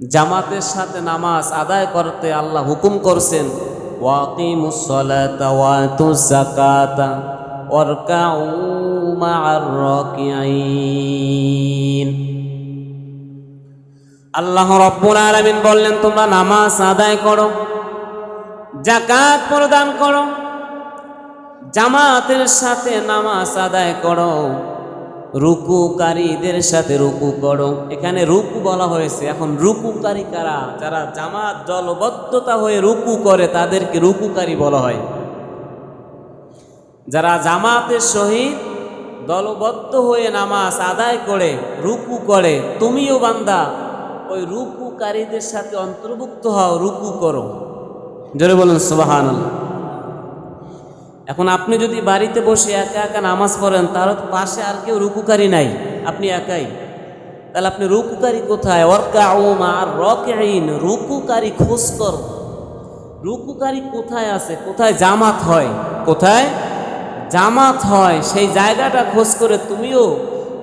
জামাতের সাথে নামাজ আদায় করতে আল্লাহ হুকুম করছেন আল্লাহ রব্বুল আলামিন বললেন, তোমরা নামাজ আদায় করো জাকাত প্রদান করো, জামাতের সাথে নামাজ আদায় করো। রুকুকারীদের সাথে রুকু করো। এখানে রুকু বলা হয়েছে। এখন রুকুকারী কারা? যারা জামাত দলবদ্ধতা হয়ে রুকু করে, তাদেরকে রুকুকারী বলা হয়। যারা জামাতের সহিত দলবদ্ধ হয়ে নামাজ আদায় করে, রুকু করে, তুমিও বান্দা, ওই রুকুকারীদের সাথে অন্তর্ভুক্ত হও, রুকু করো। জোরে বলুন সুবাহান এখন আপনি যদি বাড়িতে বসে একা একা নামাজ পড়েন, তাহলে তো পাশে আর কেউ রুকুকারী নাই। আপনি একাই। তাহলে আপনি রুকুকারী কোথায়? অর্কা ওমা আর রকেইন রুকুকারী খোঁজ কর। রুকুকারী কোথায় আছে? কোথায় জামাত হয়? কোথায়? জামাত হয়। সেই জায়গাটা খোঁজ করে তুমিও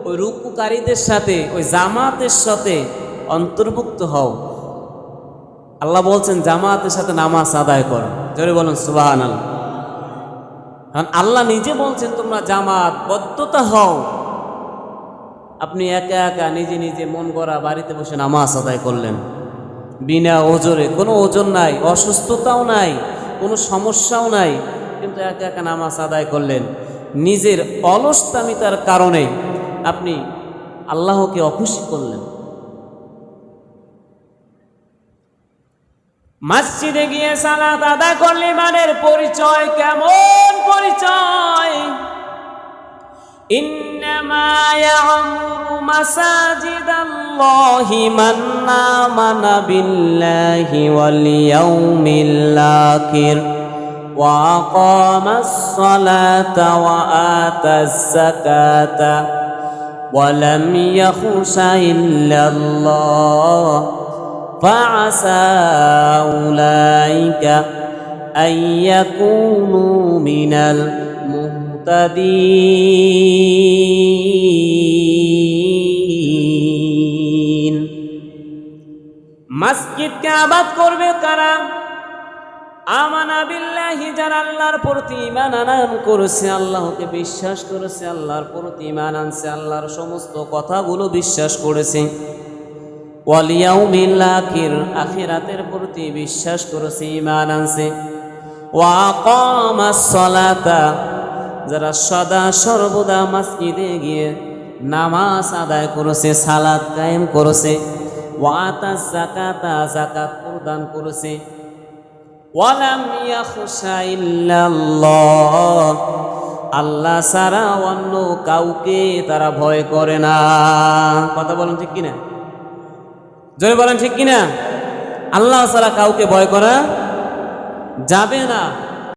ওই রুকুকারীদের সাথে, ওই জামাতের সাথে অন্তর্ভুক্ত হও। আল্লাহ বলছেন, জামাতের সাথে নামাজ আদায় করো। জোরে বলুন সুবাহ আল্লাহ কারণ আল্লাহ নিজে বলছেন, তোমরা জামাত, বদ্ধতা হও। আপনি একা একা নিজে নিজে মন গড়া বাড়িতে বসে নামাজ আদায় করলেন। বিনা ওজরে, কোনো ওজন নাই, অসুস্থতাও নাই, কোনো সমস্যাও নাই, কিন্তু একা একা নামাজ আদায় করলেন। নিজের অলসতামিতার কারণে আপনি আল্লাহকে অখুশি করলেন। মসজিদে গিয়ে সালাত আদায় করলে মানের পরিচয় কেমন পরিচয় إنما يعمر مساجد الله من آمن بالله واليوم الآخر وأقام الصلاة وآتى الزكاة ولم يخش إلا الله فعسى أولئك أن يكونوا من المهتدين মসজিদকে আবাদ করবে কারা আমানা বিল্লাহি যারা আল্লাহর প্রতি ইমান আনান করেছে আল্লাহকে বিশ্বাস করেছে আল্লাহর প্রতি ইমান আনছে আল্লাহর সমস্ত কথাগুলো বিশ্বাস করেছে আখিরাতের প্রতি বিশ্বাস করেছে ইমান আনছে। যারা সদা সর্বদা মসজিদে গিয়ে নামাজ আদায় করেছে সালাদ কায়েম করেছে। জাকাতা প্রদান করেছে। আল্লাহ ছাড়া অন্য কাউকে তারা ভয় করে না। কথা বলেন ঠিক কিনা? জোরে বলেন ঠিক কিনা? আল্লাহ ছাড়া কাউকে ভয় করা যাবে না।